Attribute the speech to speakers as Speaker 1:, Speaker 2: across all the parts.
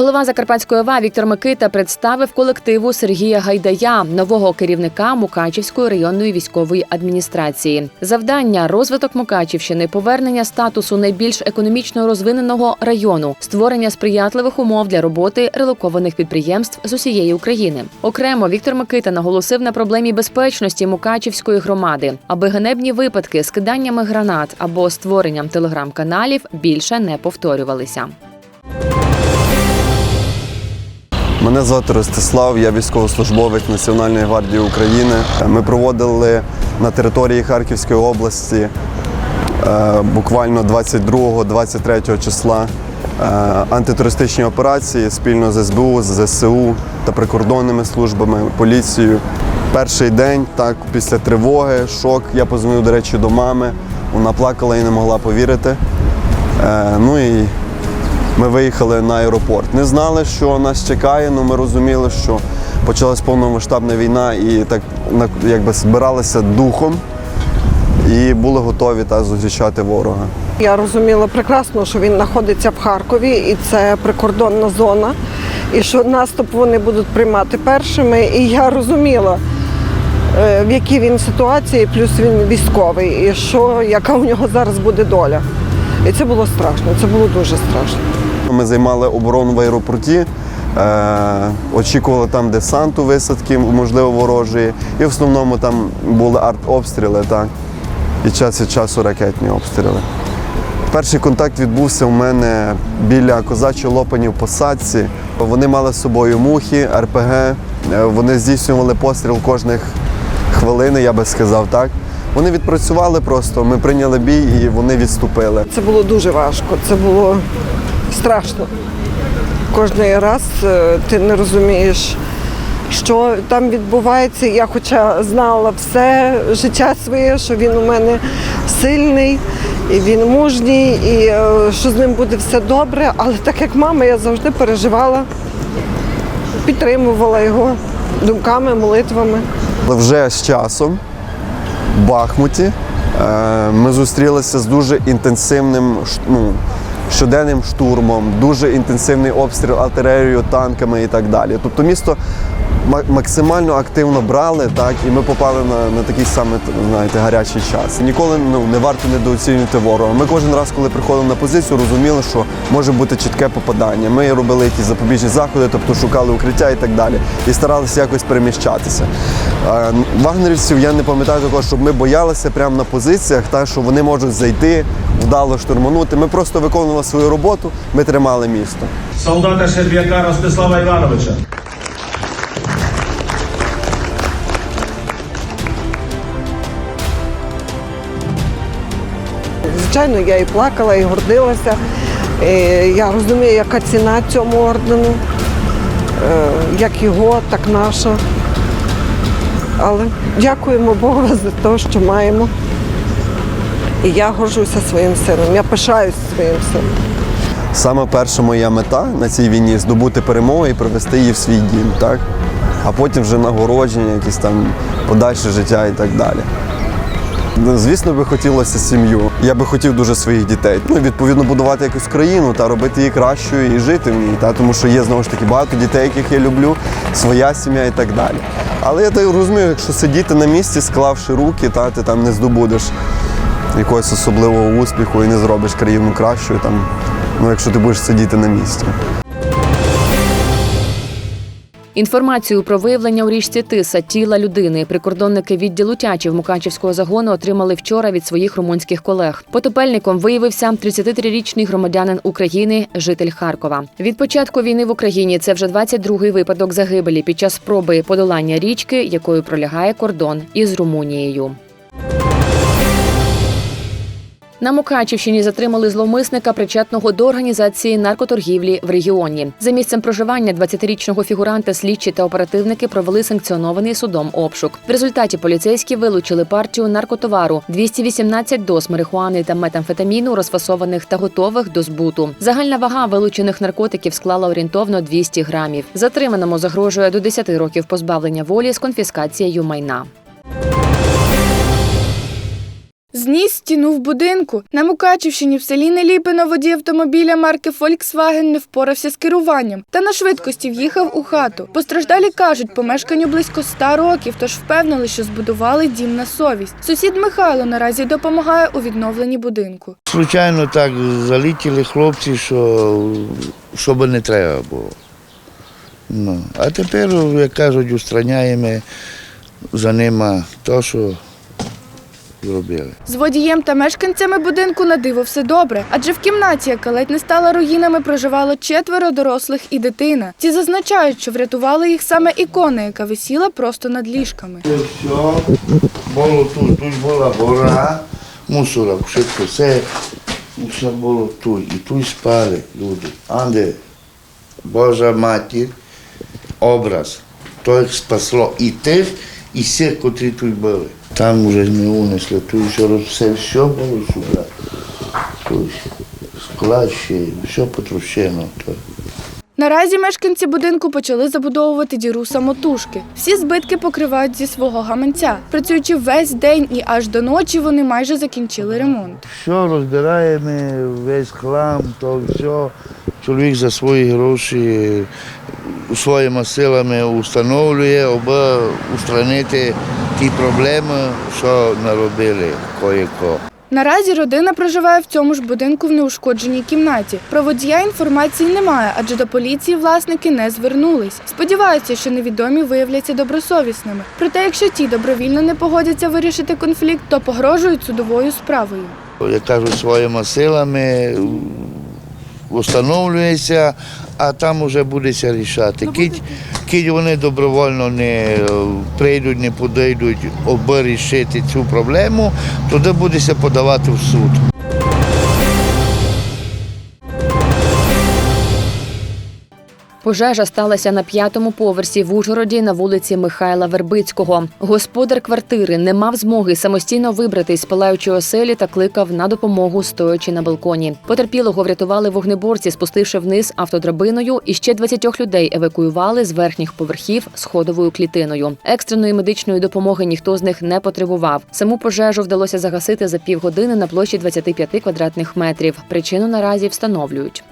Speaker 1: Голова Закарпатської ОВА Віктор Микита представив колективу Сергія Гайдая, нового керівника Мукачівської районної військової адміністрації. Завдання розвиток Мукачівщини, повернення статусу найбільш економічно розвиненого району, створення сприятливих умов для роботи релокованих підприємств з усієї України. Окремо Віктор Микита наголосив на проблемі безпечності Мукачівської громади, аби ганебні випадки з киданнями гранат або створенням телеграм-каналів більше не повторювалися.
Speaker 2: Мене звати Ростислав, я військовослужбовець Національної гвардії України. Ми проводили на території Харківської області е, буквально 22-23 числа е, антитерористичні операції спільно з СБУ, з ЗСУ та прикордонними службами, поліцією. Перший день, так, після тривоги, шок. Я позвонив, до речі, до мами. Вона плакала і не могла повірити. Е, Ну і ми виїхали на аеропорт. Не знали, що нас чекає, але ми розуміли, що почалась повномасштабна війна і так якби збиралися духом і були готові та зустрічати ворога.
Speaker 3: Я розуміла прекрасно, що він знаходиться в Харкові, і це прикордонна зона, і що наступ вони будуть приймати першими. І я розуміла, е, в якій він ситуації, плюс він військовий, і що яка у нього зараз буде доля. І це було страшно, це було дуже страшно.
Speaker 2: Ми займали оборону в аеропорті, е, очікували там десанту, висадки, можливо, ворожої. І в основному там були артобстріли, так, і час від часу ракетні обстріли. Перший контакт відбувся у мене біля козачої лопані в посадці. Вони мали з собою мухи, РПГ. Е, Вони здійснювали постріл кожних хвилини, я би сказав так. Вони відпрацювали просто, ми прийняли бій і вони відступили.
Speaker 3: Це було дуже важко, це було страшно. Кожний раз е, ти не розумієш, що там відбувається. Я хоча знала все життя своє, що він у мене сильний, і він мужній, і е, що з ним буде все добре. Але так як мама, я завжди переживала, підтримувала його думками, молитвами.
Speaker 2: Вже з часом в Бахмуті е, ми зустрілися з дуже інтенсивним ну, щоденним штурмом, дуже інтенсивний обстріл артилерією, танками і так далі. Тобто місто максимально активно брали, так, і ми попали на, на такий саме знаєте, гарячий час. Ніколи ну, не варто недооцінювати ворога. Ми кожен раз, коли приходили на позицію, розуміли, що може бути чітке попадання. Ми робили якісь запобіжні заходи, тобто шукали укриття і так далі. І старалися якось переміщатися. Вагнерівців я не пам'ятаю такого, щоб ми боялися прямо на позиціях, так, що вони можуть зайти, вдало штурманути. Ми просто виконували свою роботу, ми тримали місто.
Speaker 4: солдата Щерб'яка Ростислава Івановича.
Speaker 3: Звичайно, я і плакала, і гордилася. Е, Я розумію, яка ціна цьому ордену, е, як його, так наша. Але дякуємо Богу за те, що маємо. І я горжуся своїм сином, я пишаюсь своїм сином.
Speaker 2: Саме перша моя мета на цій війні здобути перемогу і привести її в свій дім, так? а потім вже нагородження, якісь там подальше життя і так далі. Звісно, би хотілося сім'ю. Я би хотів дуже своїх дітей. Ну, відповідно, будувати якусь країну та робити її кращою і жити в ній. Та? Тому що є знову ж таки багато дітей, яких я люблю, своя сім'я і так далі. Але я так розумію, якщо сидіти на місці, склавши руки, та ти там не здобудеш якогось особливого успіху і не зробиш країну кращою, там, ну, якщо ти будеш сидіти на місці.
Speaker 1: Інформацію про виявлення у річці Тиса тіла людини прикордонники відділу Тячів Мукачівського загону отримали вчора від своїх румунських колег. Потопельником виявився 33-річний громадянин України, житель Харкова. Від початку війни в Україні це вже 22-й випадок загибелі під час спроби подолання річки, якою пролягає кордон із Румунією. На Мукачівщині затримали зловмисника, причетного до організації наркоторгівлі в регіоні. За місцем проживання 20-річного фігуранта слідчі та оперативники провели санкціонований судом обшук. В результаті поліцейські вилучили партію наркотовару, 218 доз марихуани та метамфетаміну, розфасованих та готових до збуту. Загальна вага вилучених наркотиків склала орієнтовно 200 грамів. Затриманому загрожує до 10 років позбавлення волі з конфіскацією майна.
Speaker 5: Зніс стіну в будинку. На Мукачівщині в селі Неліпино водій автомобіля марки Volkswagen не впорався з керуванням та на швидкості в'їхав у хату. Постраждалі кажуть, помешканню близько 100 років, тож впевнили, що збудували дім на совість. Сусід Михайло наразі допомагає у відновленні будинку.
Speaker 6: Случайно так залетіли хлопці, що, що би не треба було. Ну, а тепер, як кажуть, устраняємо за ними те, що зробили.
Speaker 5: З водієм та мешканцями будинку на диво все добре, адже в кімнаті, яка ледь не стала руїнами, проживало четверо дорослих і дитина. Ці зазначають, що врятували їх саме ікона, яка висіла просто над ліжками.
Speaker 6: Це все було тут, тут була гора мусора, все все, все було тут. І тут спали люди. Анде Божа матір, образ, то їх спасло і тих, і всіх, котрі тут були. Там уже не унесли, тут еще раз все, все було сюди. Тут склад ще, все потрощено.
Speaker 5: Наразі мешканці будинку почали забудовувати діру самотужки. Всі збитки покривають зі свого гаманця. Працюючи весь день і аж до ночі, вони майже закінчили ремонт.
Speaker 6: Все розбираємо, весь хлам, то все. Чоловік за свої гроші своїми силами встановлює, аби устранити ті проблеми, що наробили кое-ко.
Speaker 5: Наразі родина проживає в цьому ж будинку в неушкодженій кімнаті. Про водія інформації немає, адже до поліції власники не звернулись. Сподіваються, що невідомі виявляться добросовісними. Проте, якщо ті добровільно не погодяться вирішити конфлікт, то погрожують судовою справою.
Speaker 6: Як кажуть, своїми силами встановлюється, а там вже будеться рішати. Кіть, кіть вони добровольно не е, прийдуть, не подійдуть, аби рішити цю проблему, туди будеться подавати в суд.
Speaker 1: Пожежа сталася на п'ятому поверсі в Ужгороді на вулиці Михайла Вербицького. Господар квартири не мав змоги самостійно вибратись з палаючої оселі та кликав на допомогу, стоячи на балконі. Потерпілого врятували вогнеборці, спустивши вниз автодрабиною, і ще 20 людей евакуювали з верхніх поверхів сходовою клітиною. Екстреної медичної допомоги ніхто з них не потребував. Саму пожежу вдалося загасити за півгодини на площі 25 квадратних метрів. Причину наразі встановлюють.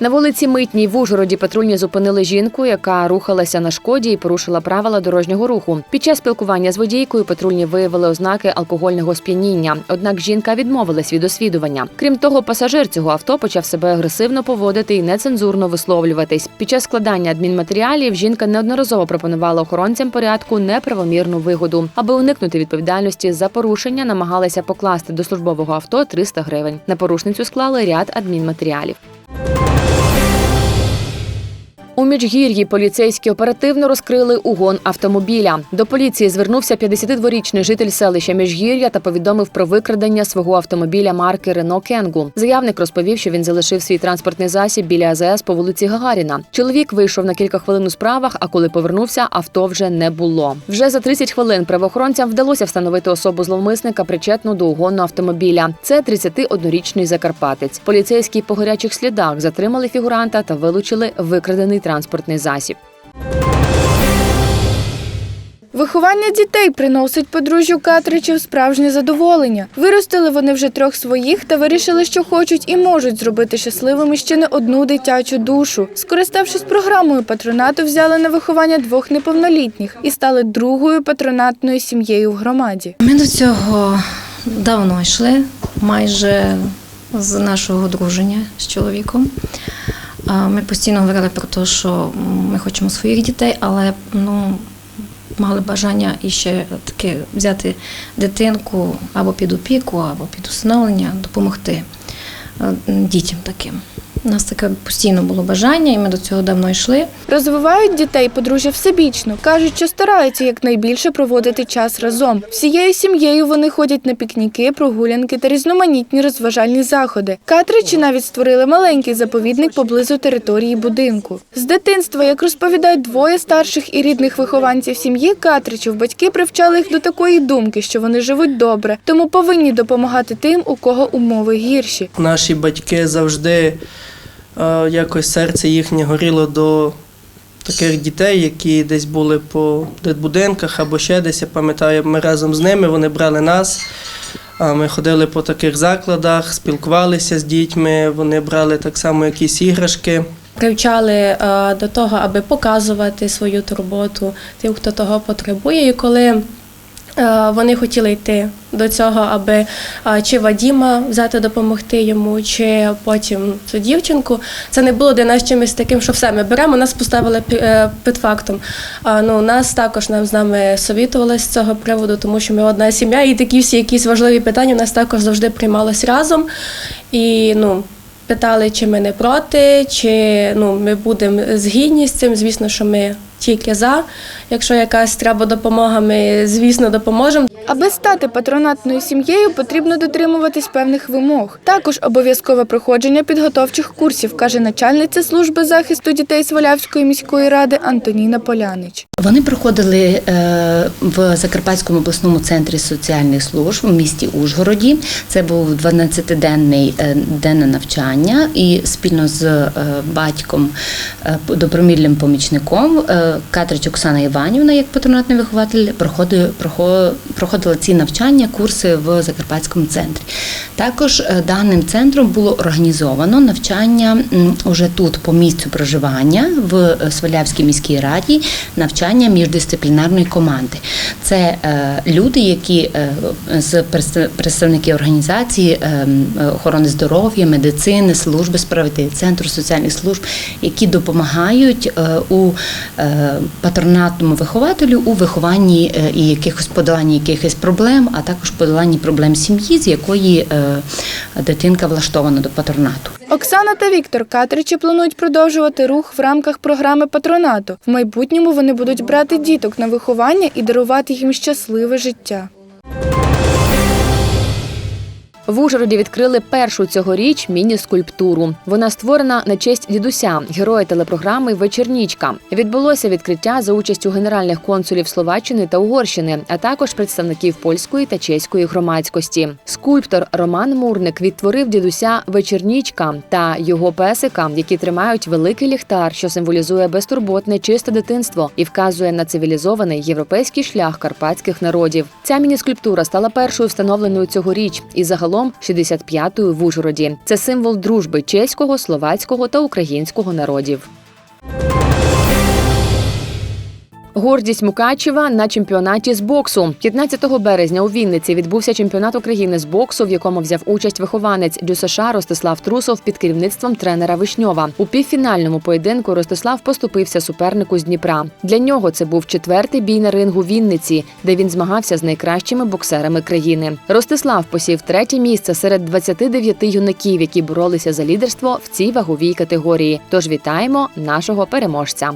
Speaker 1: На вулиці Митній в Ужгороді патрульні зупинили жінку, яка рухалася на шкоді і порушила правила дорожнього руху. Під час спілкування з водійкою патрульні виявили ознаки алкогольного сп'яніння. Однак жінка відмовилась від освідування. Крім того, пасажир цього авто почав себе агресивно поводити і нецензурно висловлюватись. Під час складання адмінматеріалів жінка неодноразово пропонувала охоронцям порядку неправомірну вигоду. Аби уникнути відповідальності за порушення, намагалися покласти до службового авто 300 гривень. На порушницю склали ряд адмінматеріалів. У Міжгір'ї поліцейські оперативно розкрили угон автомобіля. До поліції звернувся 52-річний житель селища Міжгір'я та повідомив про викрадення свого автомобіля марки Рено Кенгу. Заявник розповів, що він залишив свій транспортний засіб біля АЗС по вулиці Гагаріна. Чоловік вийшов на кілька хвилин у справах, а коли повернувся, авто вже не було. Вже за 30 хвилин правоохоронцям вдалося встановити особу зловмисника, причетну до угону автомобіля. Це 31-річний закарпатець. Поліцейські по гарячих слідах затримали фігуранта та вилучили викрадений транспортний засіб.
Speaker 5: Виховання дітей приносить подружжю Катричів справжнє задоволення. Виростили вони вже трьох своїх та вирішили, що хочуть і можуть зробити щасливими ще не одну дитячу душу. Скориставшись програмою патронату, взяли на виховання двох неповнолітніх і стали другою патронатною сім'єю в громаді.
Speaker 7: Ми до цього давно йшли, майже з нашого одруження з чоловіком. Ми постійно говорили про те, що ми хочемо своїх дітей, але ну, мали бажання іще таки взяти дитинку або під опіку, або під усиновлення, допомогти е, дітям таким. У нас таке постійно було бажання, і ми до цього давно йшли.
Speaker 5: Розвивають дітей подружжя всебічно. кажуть, що стараються якнайбільше проводити час разом. Всією сім'єю вони ходять на пікніки, прогулянки та різноманітні розважальні заходи. Катричі навіть створили маленький заповідник поблизу території будинку. З дитинства, як розповідають двоє старших і рідних вихованців сім'ї Катричів, батьки привчали їх до такої думки, що вони живуть добре, тому повинні допомагати тим, у кого умови гірші.
Speaker 8: Наші батьки завжди якось серце їхнє горіло до таких дітей, які десь були по будинках або ще десь. Я пам'ятаю, ми разом з ними вони брали нас. Ми ходили по таких закладах, спілкувалися з дітьми, вони брали так само якісь іграшки.
Speaker 9: привчали е, до того, аби показувати свою турботу тим, хто того потребує. І коли е, вони хотіли йти до цього, аби е, чи Вадіма взяти допомогти йому, чи потім цю дівчинку. Це не було для нас чимось таким, що все ми беремо, нас поставили е, під фактом. Ну нас також нам з нами совітували з цього приводу, тому що ми одна сім'я, і такі всі якісь важливі питання у нас також завжди приймалось разом. І ну. Питали, чи ми не проти, чи ну, ми будемо згідні з цим. Звісно, що ми тільки за. Якщо якась треба допомога, ми звісно допоможемо.
Speaker 5: Аби стати патронатною сім'єю, потрібно дотримуватись певних вимог. Також обов'язкове проходження підготовчих курсів, каже начальниця служби захисту дітей Свалявської міської ради Антоніна Полянич.
Speaker 10: Вони проходили е, в Закарпатському обласному центрі соціальних служб в місті Ужгороді. Це був 12-денний е, денне навчання, і спільно з е, батьком добромільним помічником Катрич Оксана Іванівна, як патронатний вихователь, проходили, прохо- проходила ці навчання, курси в Закарпатському центрі. Також е, даним центром було організовано навчання уже тут по місцю проживання в е, Свалявській міській раді, навчання міждисциплінарної команди. Це е, люди, які з представники організації охорони здоров'я, медицини, служби справедливості, центру соціальних служб, які допомагають у патронатному вихователю у вихованні і якихось подоланні якихось проблем, а також подоланні проблем сім'ї, з якої е, дитинка влаштована до патронату.
Speaker 5: Оксана та Віктор Катричі планують продовжувати рух в рамках програми патронату. В майбутньому вони будуть брати діток на виховання і дарувати їм щасливе життя.
Speaker 1: В Ужгороді відкрили першу цьогоріч міні-скульптуру. Вона створена на честь дідуся, героя телепрограми Вечернічка. Відбулося відкриття за участю генеральних консулів Словаччини та Угорщини, а також представників польської та чеської громадськості. Скульптор Роман Мурник відтворив дідуся Вечернічка та його песика, які тримають великий ліхтар, що символізує безтурботне чисте дитинство і вказує на цивілізований європейський шлях карпатських народів. Ця міні-скульптура стала першою встановленою цьогоріч і загалом 65-ю в Ужгороді. Це символ дружби чеського, словацького та українського народів. Гордість Мукачева на чемпіонаті з боксу. 15 березня у Вінниці відбувся чемпіонат України з боксу, в якому взяв участь вихованець ДЮСШ Ростислав Трусов під керівництвом тренера Вишньова. У півфінальному поєдинку Ростислав поступився супернику з Дніпра. Для нього це був четвертий бій на рингу Вінниці, де він змагався з найкращими боксерами країни. Ростислав посів третє місце серед 29 юнаків, які боролися за лідерство в цій ваговій категорії. Тож вітаємо нашого переможця.